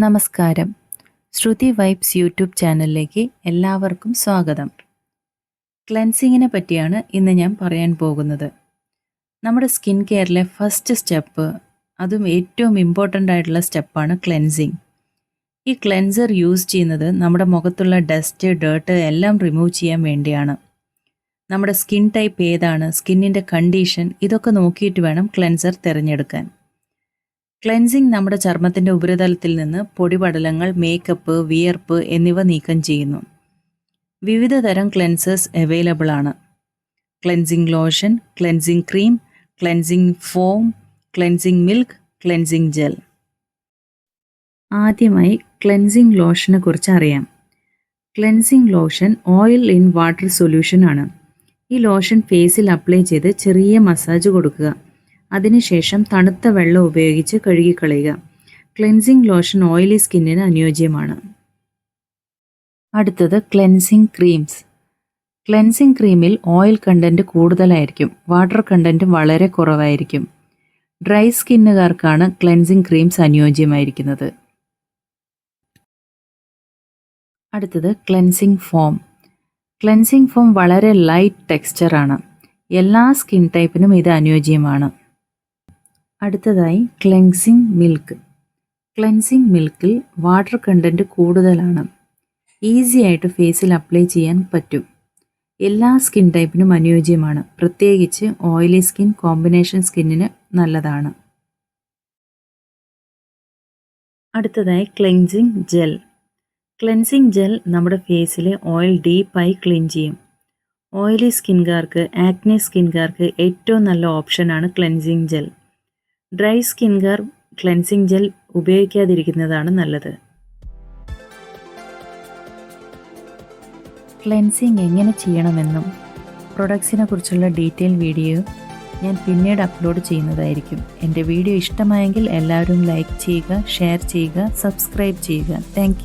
നമസ്കാരം. ശ്രുതി vibes YouTube ചാനലിലേക്ക് എല്ലാവർക്കും സ്വാഗതം. ക്ലെൻസിങ്ങിനെ പറ്റിയാണ് ഇന്ന് ഞാൻ പറയാൻ പോകുന്നത്. നമ്മുടെ സ്കിൻ കെയറിലെ ഫസ്റ്റ് സ്റ്റെപ്പ് അതും ഏറ്റവും ഇമ്പോർട്ടന്റ് ആയിട്ടുള്ള സ്റ്റെപ്പാണ് ക്ലെൻസിങ്. ഈ ക്ലെൻസർ യൂസ് ചെയ്യുന്നത് നമ്മുടെ മുഖത്തുള്ള ഡസ്റ്റ് ഡേർട്ട് എല്ലാം റിമൂവ് ചെയ്യാൻ വേണ്ടിയാണ്. നമ്മുടെ സ്കിൻ ടൈപ്പ് ഏതാണ് സ്കിന്നിന്റെ കണ്ടീഷൻ ഇതൊക്കെ നോക്കിയിട്ട് വേണം ക്ലെൻസർ തിരഞ്ഞെടുക്കാൻ. ക്ലെൻസിങ് നമ്മുടെ ചർമ്മത്തിന്റെ ഉപരിതലത്തിൽ നിന്ന് പൊടിപടലങ്ങൾ മേക്കപ്പ് വിയർപ്പ് എന്നിവ നീക്കം ചെയ്യുന്നു. വിവിധ തരം ക്ലെൻസേഴ്സ് അവൈലബിൾ ആണ്. Cleansing lotion cleansing cream cleansing foam cleansing milk cleansing gel. ആദ്യമായി ക്ലെൻസിംഗ് ലോഷനെ കുറിച്ച് അറിയാം. Cleansing lotion oil in water solution ആണ്. ഈ ലോഷൻ ഫേസിൽ അപ്ലൈ ചെയ്ത് ചെറിയ മസാജ് കൊടുക്കുക. അതിനുശേഷം തണുത്ത വെള്ളം ഉപയോഗിച്ച് കഴുകിക്കളയുക. ക്ലെൻസിംഗ് ലോഷൻ ഓയിലി സ്കിന്നിന് അനുയോജ്യമാണ്. അടുത്തത് ക്ലെൻസിംഗ് ക്രീംസ്. ക്ലെൻസിംഗ് ക്രീമിൽ ഓയിൽ കണ്ടന്റ് കൂടുതലായിരിക്കും. വാട്ടർ കണ്ടന്റ് വളരെ കുറവായിരിക്കും. ഡ്രൈ സ്കിന്നുകാർക്കാണ് ക്ലെൻസിംഗ് ക്രീംസ് അനുയോജ്യമായിരിക്കുന്നത്. അടുത്തത് ക്ലെൻസിംഗ് ഫോം. ക്ലെൻസിംഗ് ഫോം വളരെ ലൈറ്റ് ടെക്സ്ചറാണ്. എല്ലാ സ്കിൻ ടൈപ്പിനും ഇത് അനുയോജ്യമാണ്. അടുത്തതായി ക്ലെൻസിങ് മിൽക്ക് ക്ലെൻസിങ് മിൽക്കിൽ വാട്ടർ കണ്ടന്റ് കൂടുതലാണ്. ഈസി ആയിട്ട് ഫേസിൽ അപ്ലൈ ചെയ്യാൻ പറ്റും. എല്ലാ സ്കിൻ ടൈപ്പിനും അനുയോജ്യമാണ്. പ്രത്യേകിച്ച് ഓയിലി സ്കിൻ കോമ്പിനേഷൻ സ്കിന്നിന് നല്ലതാണ്. അടുത്തതായി ക്ലെൻസിങ് ജെൽ ക്ലെൻസിങ് ജെൽ നമ്മുടെ ഫേസിലെ ഓയിൽ ഡീപ്പായി ക്ലീൻ ചെയ്യും. ഓയിലി സ്കിൻകാർക്ക് ആക്നെ സ്കിൻകാർക്ക് ഏറ്റവും നല്ല ഓപ്ഷനാണ് cleansing gel dry skin care cleansing gel ഉപയോഗിക്കാതിരിക്കുന്നതാണ് നല്ലത്. ക്ലെൻസിങ് എങ്ങനെ ചെയ്യണമെന്നും പ്രൊഡക്ട്സിനെ കുറിച്ചുള്ള ഡീറ്റെയിൽ വീഡിയോ ഞാൻ പിന്നീട് അപ്ലോഡ് ചെയ്യുന്നതായിരിക്കും. എന്റെ വീഡിയോ ഇഷ്ടമായെങ്കിൽ എല്ലാവരും ലൈക്ക് ചെയ്യുക ഷെയർ ചെയ്യുക സബ്സ്ക്രൈബ് ചെയ്യുക. താങ്ക്